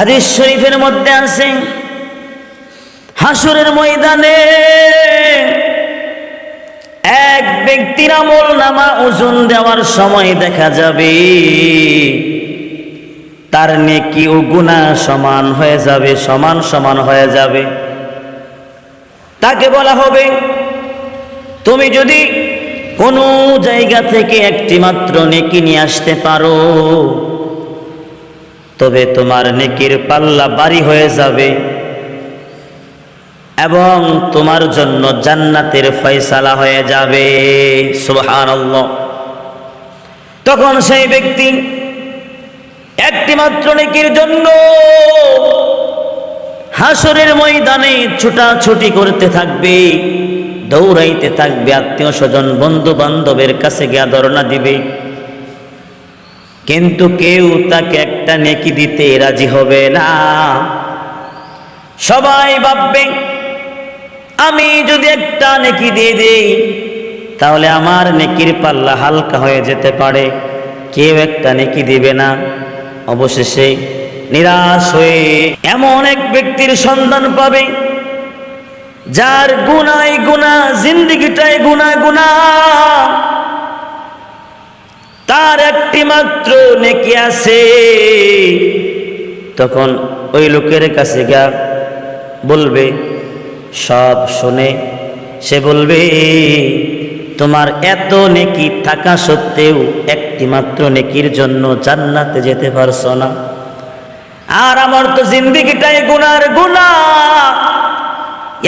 হাদিস শরীফের মধ্যে আছে হাসুরের ময়দানে এক ব্যক্তির আমল নামা ওজন দেওয়ার সময় দেখা যাবে, তার নেকি ও গুণা সমান হয়ে যাবে, সমান সমান হয়ে যাবে। তাকে বলা হবে, তুমি যদি কোনো জায়গা থেকে একটি মাত্র নেকি নিয়ে আসতে পারো তবে তোমার নেকির পাল্লা বাড়ি হয়ে যাবে। এবং তোমার জন্য জান্নাতের ফয়সালা হয়ে যাবে। সুবহানাল্লাহ। তখন সেই ব্যক্তি একটি মাত্র নেকির জন্য হাসরের ময়দানে ছুটাছুটি করতে থাকবে, দৌড়াইতে থাকবে, আত্মীয় স্বজন বন্ধু বান্ধবের কাছে গিয়া ধরনা দিবে। কিন্তু কেউ তাকে একটা নেকি দিতে রাজি হবে না। সবাই ভাববে, আমি যদি একটা নেকি দিয়ে দেই, তাহলে আমার নেকির পাল্লা হালকা হয়ে যেতে পারে। কেউ একটা নেকি দিবে না। অবশেষে নিরাশ হয়ে এমন এক ব্যক্তির সন্ধান পাবে, যার গুনাই গুণা জিন্দিগিটাই গুণা গুণা তার একটি মাত্র নেকি আছে। তখন ওই লোকের কাছে গা বলবে, সব শুনে সে বলবে, তোমার এত নেকি থাকা সত্ত্বেও একটি মাত্র নেকির জন্য জান্নাতে যেতে পারছ না। আর আমার তো জিন্দিগিটাই গুনার গুণা।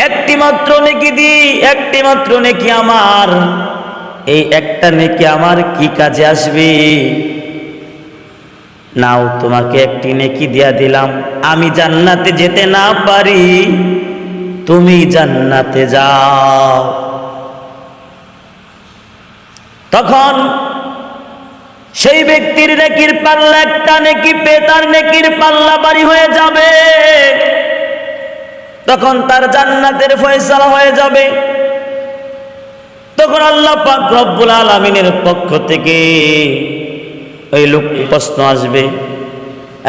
একটি মাত্র নেকি দি, একটি মাত্র নেকি আমার। এই একটা নেকি আমার কি কাজে আসবে? নাও, তোমাকে একটি নেকি দিয়া দিলাম। আমি জান্নাতে যেতে না পারি। তুমি জান্নাতে যাও। তখন সেই ব্যক্তির নেকির পাল্লা, একটা নেকি পে তার নেকির পাল্লা বাড়ি হয়ে যাবে। তখন তার জান্নাতের ফয়সালা হয়ে যাবে। তখন আল্লাহ পাক রব্বুল আলমিনের পক্ষ থেকে ওই লোক প্রশ্ন আসবে,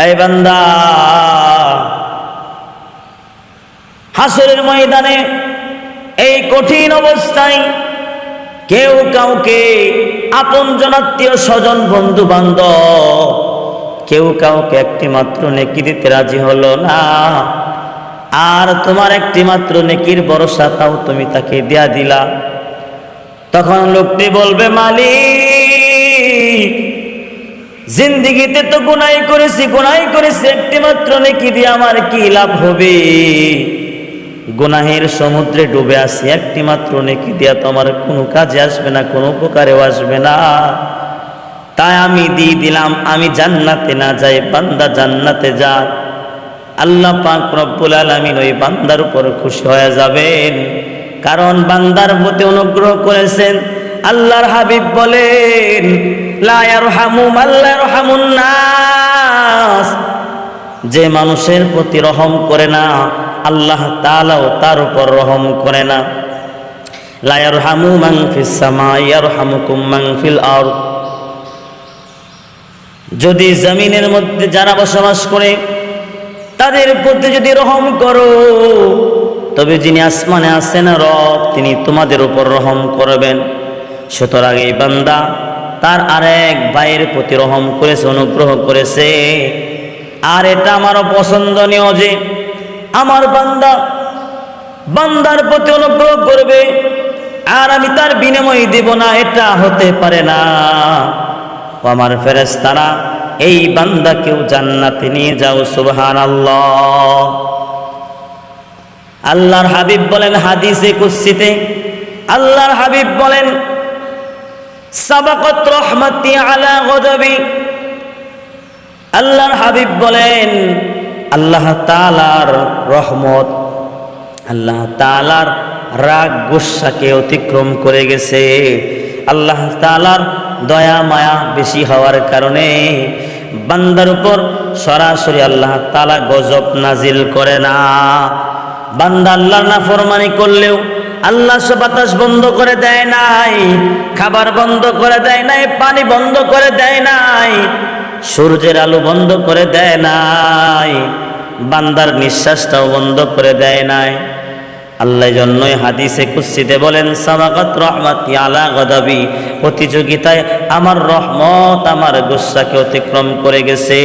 এই বান্দা, হাসরের ময়দানে এই কঠিন অবস্থায় কেউ কাউকে আপন জনাত্মীয় স্বজন বন্ধু বান্ধব, কেউ কাউকে একটি মাত্র নেকি দিতে রাজি হলো না। আর তোমার একটি মাত্র নেকির ভরসা তাও তুমি তাকে দেয়া দিলা। তখন লোকটি বলবে, মালিক, জিন্দিগিতে তো গুনাই করেছি গুনাই করেছি একটি মাত্র নেকি দিয়ে আমার কি লাভ হবে? গুনাহের সমুদ্রে ডুবে আছি একটি মাত্র নেকি দিয়া তো আমার কোনো কাজে আসবে না, কোনো উপকারেও আসবে না। তাই আমি দিয়ে দিলাম, আমি জান্নাতে না যাই, বান্দা জান্নাতে যা। আল্লাহ পাক রব্বুল আলামিন ওই বান্দার উপর খুশি হয়ে যাবেন। কারণ বান্দার প্রতি অনুগ্রহ করেছেন। আল্লাহর হাবিব বলেন যে মানুষের প্রতি রহম করে না, আল্লাহ তাআলাও তার উপর রহম করে না। লা ইয়ারহামু মান ফিস সামা, ইয়ারহামুকুম মান ফিল আরদ। যদি জমিনের মধ্যে যারা বসবাস করে, তাদের প্রতি যদি রহম করো তবে যিনি আসমানে আসেন রব, তিনি তোমাদের উপর রহম করবেন। সুতরাং এই বান্দা তার আরেক ভাইয়ের প্রতি রহম করেছে, অনুগ্রহ করেছে। আর এটা আমারও পছন্দনীয় যে আমার বান্দা বান্দার প্রতি অনুগ্রহ করবে, আর আমি তার বিনিময় দেব না, এটা হতে পারে না। আমার ফেরেস্তারা এই বান্দাকেও জান্নাতে নিয়ে যাও সুবহান আল্লাহ আল্লাহর হাবিব বলেন হাদিসে কুসিতে আল্লাহর হাবিব বলেন, সাবাকত রহমতি আলা গদবি। আল্লাহর হাবিব বলেন, আল্লাহ তালার রহমত, আল্লাহ তালার রাগ গুসাকে অতিক্রম করে গেছে। আল্লাহ তালার দয়া মায়া বেশি হওয়ার কারণে বান্দার উপর সরাসরি আল্লাহ তালা গজব নাজিল করে না। বান্দা আল্লাহর না ফরমানি করলেও আল্লাহ সে বাতাস বন্ধ করে দেয় নাই, খাবার বন্ধ করে দেয় নাই, পানি বন্ধ করে দেয় নাই, সূর্যের আলো বন্ধ করে দেয় নাই, বান্দার নিঃশ্বাসটাও বন্ধ করে দেয় নাই। আল্লাহ জন্যই হাদিসে কুস্তিতে বলেন, সামাকাত রহমাতি আলা গদাবি, প্রতিযোগিতায় আমার রহমত আমার গুসাকে অতিক্রম করে গেছে।